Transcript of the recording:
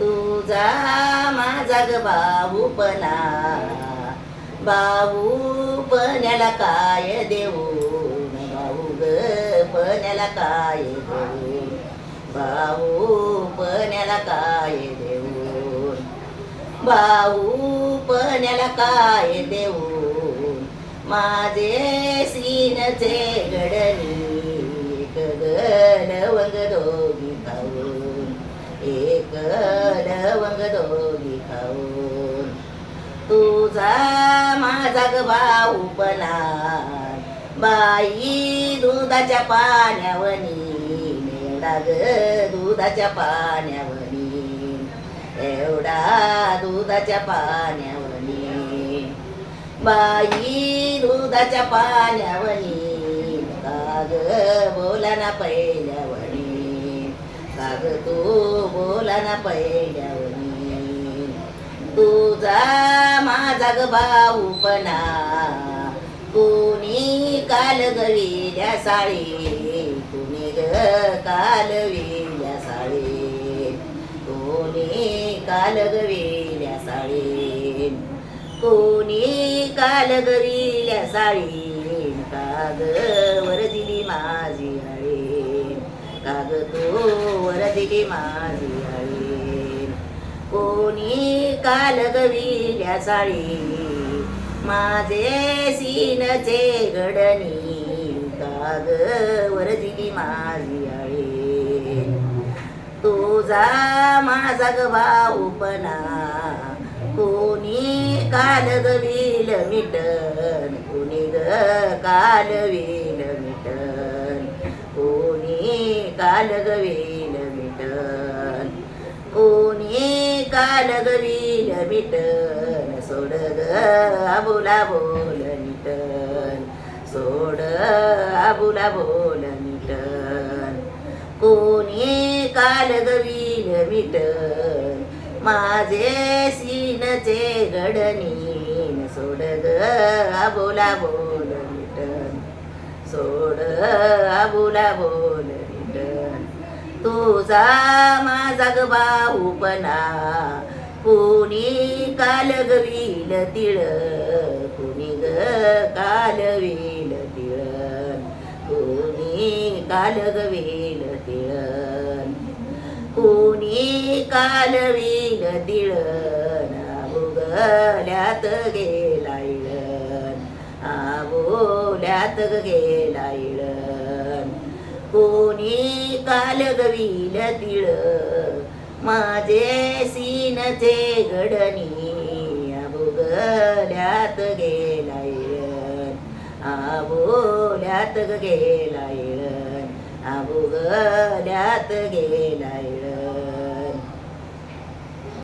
तुझा माझा ग बाबूपणा बाबू पण्याला काय देऊ? बाबू ग पण्याला काय देऊ? बाऊ पण्याला काय देऊ? बाऊ पण्याला काय देऊ? माझे सीनचे घडणी एक लवंग दोघी खाऊन. एक लवंग दोघी खाऊन तुझा माझा ग भाऊपणा बाई दुधाच्या पाण्यावनी एवढा ग दुधाच्या पाण्यावनी एवढा दुधाच्या पाण्यावनी बाई दुधाच्या पाण्यावनी काग बोला ना पहिल्यावणी. काग तू बोला ना पहिल्यावणी तुझा माझा ग भाऊपणा कोणी काल गविल्या साळी कोणी ग काल वेल्या साळी. कोणी काल गवेल्या साळी कोणी काल गविल्या साळी. काग वर दिली माझी आळी काग तो वर दिली माझी आळी कोणी काल गविल्या साळी माझे सीनचे घडणी काग वर दिली माझी आळी. तुझा माझा ग भाऊपणा कोणी काल गविल मिटन कोणी ग काल वेल मिटन कोणी काल गवेल मिटन कोणी काल गवी मिटन सोड ग आबुला बोल मिटन सोड आबुला बोल मिटन. कोणी काल गवील मिटन माझे सीनचे घडणी सोड ग आबोला बोल मिटन सोड आबोला बोल मिटन. तुझा माझा ग भाऊपणा कोणी काल गवील तिळ कोणी ग कालवेल तिळ. कोणी काल तिळ कोणी कालवील तिळ. तिळण आबोगल्यात गेला इळण आबोल्यात गेला इळण कोणी कालगवील तिळ माझे सीनचे घडणी अबुगल्यात गेला इळण आबोल्यात गेला इळण आबोगल्यात गेला इळण